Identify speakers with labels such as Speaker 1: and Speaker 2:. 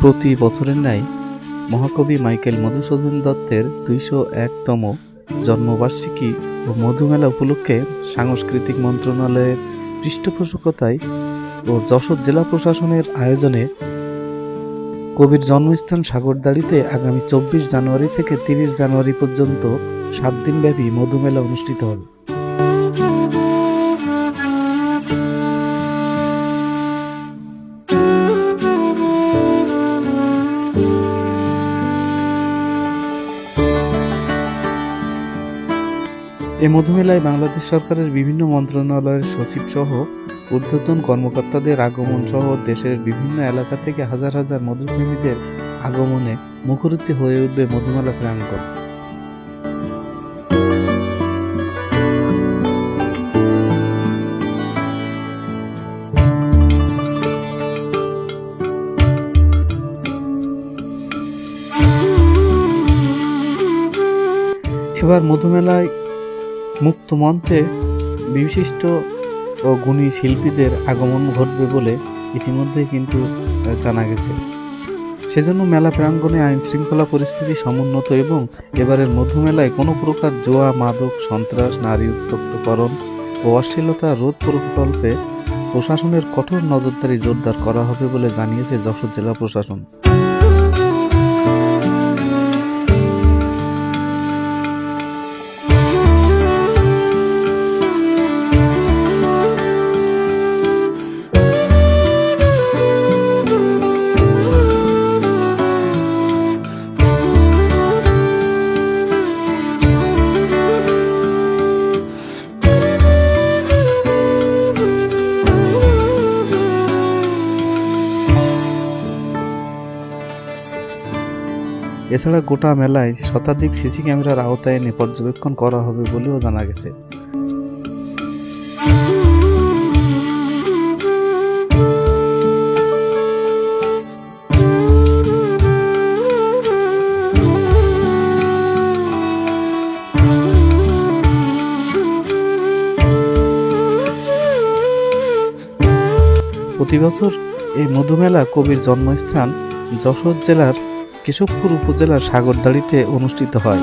Speaker 1: প্রতি বছরের ন্যায় মহাকবি মাইকেল মধুসূদন দত্তের দুইশো একতম জন্মবার্ষিকী ও মধুমেলা উপলক্ষে সাংস্কৃতিক মন্ত্রণালয়ের পৃষ্ঠপোষকতায় ও যশোর জেলা প্রশাসনের আয়োজনে কবির জন্মস্থান সাগরদাড়িতে আগামী চব্বিশ জানুয়ারি থেকে তিরিশ জানুয়ারি পর্যন্ত সাত দিনব্যাপী মধুমেলা অনুষ্ঠিত হবে। এ মধুমেলায় বাংলাদেশ সরকারের বিভিন্ন মন্ত্রণালয়ের সচিব সহ ঊর্ধ্বতন কর্মকর্তাদের আগমন সহ দেশের বিভিন্ন এলাকা থেকে হাজার হাজার মধুপ্রেমীদের আগমনে মুখরিত হয়ে উঠবে মধুমেলা প্রাঙ্গণ। এবার মধুমেলায় মুক্ত মঞ্চে বিশিষ্ট ও গুণী শিল্পীদের আগমন ঘটবে বলে ইতিমধ্যেই কিন্তু জানা গেছে। সেজন্য মেলা প্রাঙ্গণে আইন শৃঙ্খলা পরিস্থিতি সমুন্নত এবং এবারের মধুমেলায় কোনো প্রকার জোয়া, মাদক, সন্ত্রাস, নারী উত্তক্তকরণ ও অশ্লীলতা রোধ প্রকল্পে প্রশাসনের কঠোর নজরদারি জোরদার করা হবে বলে জানিয়েছে যশোর জেলা প্রশাসন। এছাড়া গোটা মেলায় শতাধিক সিসি ক্যামেরার আওতায় এনে পর্যবেক্ষণ করা হবে বলেও জানা গেছে। প্রতি বছর এই মধুমেলা কবির জন্মস্থান যশোর জেলার কেশবপুর উপজেলার সাগরদাড়িতে অনুষ্ঠিত হয়।